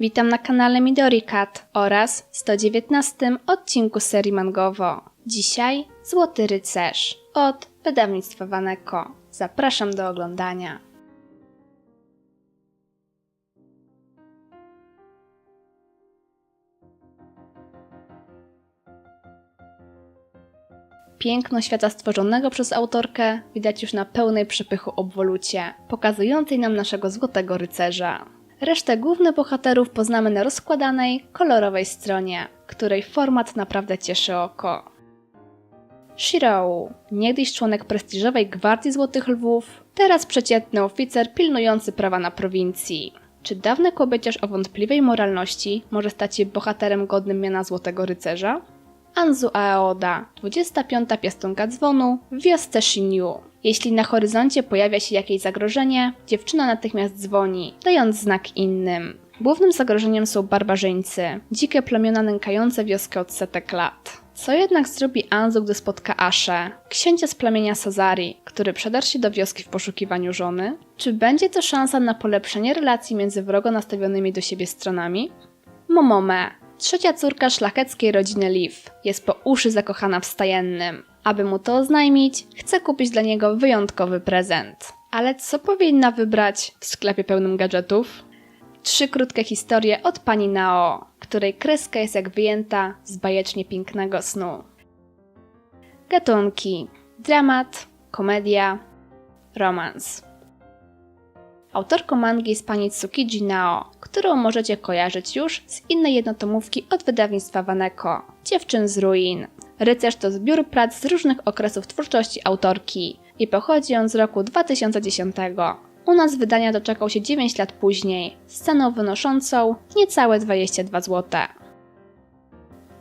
Witam na kanale Midori Cat oraz 119 odcinku serii Mangowo. Dzisiaj Złoty Rycerz od wydawnictwa Waneko. Zapraszam do oglądania. Piękno świata stworzonego przez autorkę widać już na pełnej przepychu obwolucie, pokazującej nam naszego złotego rycerza. Resztę głównych bohaterów poznamy na rozkładanej, kolorowej stronie, której format naprawdę cieszy oko. Shirou, niegdyś członek prestiżowej Gwardii Złotych Lwów, teraz przeciętny oficer pilnujący prawa na prowincji. Czy dawny kobieciarz o wątpliwej moralności może stać się bohaterem godnym miana Złotego Rycerza? Anzu Aoda, 25. piastunka dzwonu w wiosce Shinyu. Jeśli na horyzoncie pojawia się jakieś zagrożenie, dziewczyna natychmiast dzwoni, dając znak innym. Głównym zagrożeniem są barbarzyńcy, dzikie plemiona nękające wioskę od setek lat. Co jednak zrobi Anzu, gdy spotka Aszę, księcia z plemienia Sazari, który przedarł się do wioski w poszukiwaniu żony? Czy będzie to szansa na polepszenie relacji między wrogo nastawionymi do siebie stronami? Momome, trzecia córka szlacheckiej rodziny Leaf, jest po uszy zakochana w stajennym. Aby mu to oznajmić, chce kupić dla niego wyjątkowy prezent. Ale co powinna wybrać w sklepie pełnym gadżetów? Trzy krótkie historie od pani Nao, której kreska jest jak wyjęta z bajecznie pięknego snu. Gatunki: dramat, komedia, romans. Autorką mangi jest pani Tsukiji Nao, którą możecie kojarzyć już z innej jednotomówki od wydawnictwa Waneko Dziewczyn z ruin. Rycerz to zbiór prac z różnych okresów twórczości autorki i pochodzi on z roku 2010. U nas wydania doczekał się 9 lat później, z ceną wynoszącą niecałe 22 zł.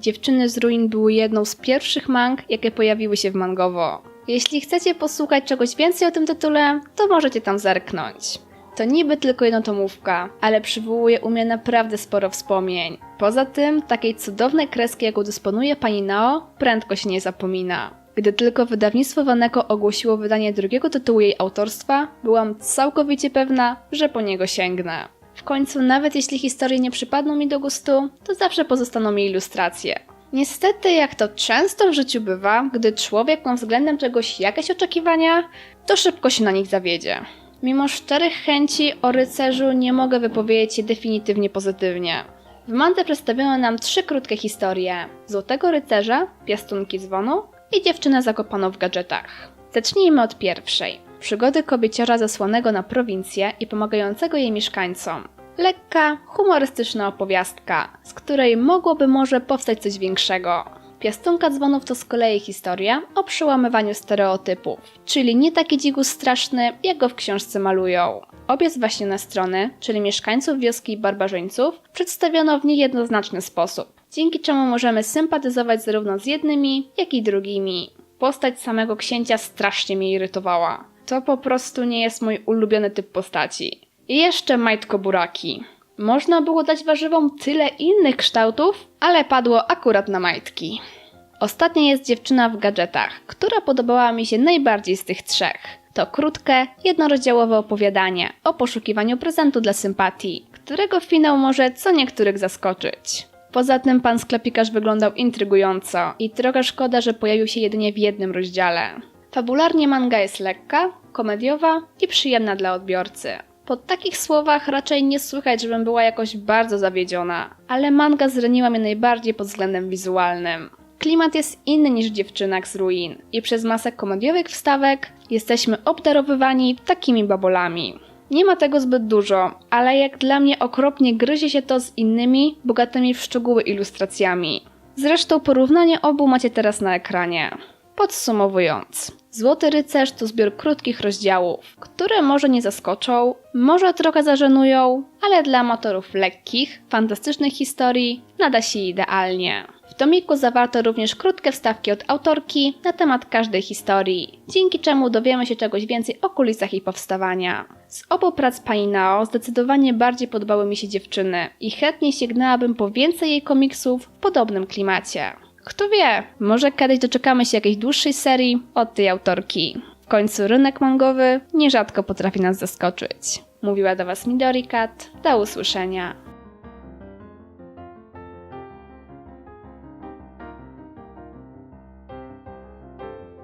Dziewczyny z ruin były jedną z pierwszych mang, jakie pojawiły się w Mangowo. Jeśli chcecie posłuchać czegoś więcej o tym tytule, to możecie tam zerknąć. To niby tylko jednotomówka, ale przywołuje u mnie naprawdę sporo wspomnień. Poza tym, takiej cudownej kreski, jaką dysponuje pani Nao, prędko się nie zapomina. Gdy tylko wydawnictwo Waneko ogłosiło wydanie drugiego tytułu jej autorstwa, byłam całkowicie pewna, że po niego sięgnę. W końcu, nawet jeśli historie nie przypadną mi do gustu, to zawsze pozostaną mi ilustracje. Niestety, jak to często w życiu bywa, gdy człowiek ma względem czegoś jakieś oczekiwania, to szybko się na nich zawiedzie. Mimo szczerych chęci o rycerzu nie mogę wypowiedzieć się definitywnie pozytywnie. W Mance przedstawiono nam trzy krótkie historie: Złotego Rycerza, Piastunki Dzwonu i Dziewczynę zakopaną w gadżetach. Zacznijmy od pierwszej. Przygody kobieciarza zesłanego na prowincję i pomagającego jej mieszkańcom. Lekka, humorystyczna opowiastka, z której mogłoby może powstać coś większego. Piastunka dzwonów to z kolei historia o przełamywaniu stereotypów, czyli nie taki dzigus straszny, jak go w książce malują. Obie zwaśnione strony, czyli mieszkańców wioski i barbarzyńców, przedstawiono w niejednoznaczny sposób, dzięki czemu możemy sympatyzować zarówno z jednymi, jak i drugimi. Postać samego księcia strasznie mnie irytowała. To po prostu nie jest mój ulubiony typ postaci. I jeszcze majtko buraki. Można było dać warzywom tyle innych kształtów, ale padło akurat na majtki. Ostatnia jest dziewczyna w gadżetach, która podobała mi się najbardziej z tych trzech. To krótkie, jednorozdziałowe opowiadanie o poszukiwaniu prezentu dla sympatii, którego finał może co niektórych zaskoczyć. Poza tym pan sklepikarz wyglądał intrygująco i trochę szkoda, że pojawił się jedynie w jednym rozdziale. Fabularnie manga jest lekka, komediowa i przyjemna dla odbiorcy. Po takich słowach raczej nie słychać, żebym była jakoś bardzo zawiedziona, ale manga zraniła mnie najbardziej pod względem wizualnym. Klimat jest inny niż w dziewczynach z ruin i przez masę komediowych wstawek jesteśmy obdarowywani takimi babolami. Nie ma tego zbyt dużo, ale jak dla mnie okropnie gryzie się to z innymi, bogatymi w szczegóły ilustracjami. Zresztą porównanie obu macie teraz na ekranie. Podsumowując, Złoty Rycerz to zbiór krótkich rozdziałów, które może nie zaskoczą, może trochę zażenują, ale dla amatorów lekkich, fantastycznych historii nada się idealnie. W tomiku zawarto również krótkie wstawki od autorki na temat każdej historii, dzięki czemu dowiemy się czegoś więcej o kulisach jej powstawania. Z obu prac pani Nao zdecydowanie bardziej podobały mi się dziewczyny i chętnie sięgnęłabym po więcej jej komiksów w podobnym klimacie. Kto wie, może kiedyś doczekamy się jakiejś dłuższej serii od tej autorki. W końcu rynek mangowy nierzadko potrafi nas zaskoczyć. Mówiła do Was Midori Cat. Do usłyszenia.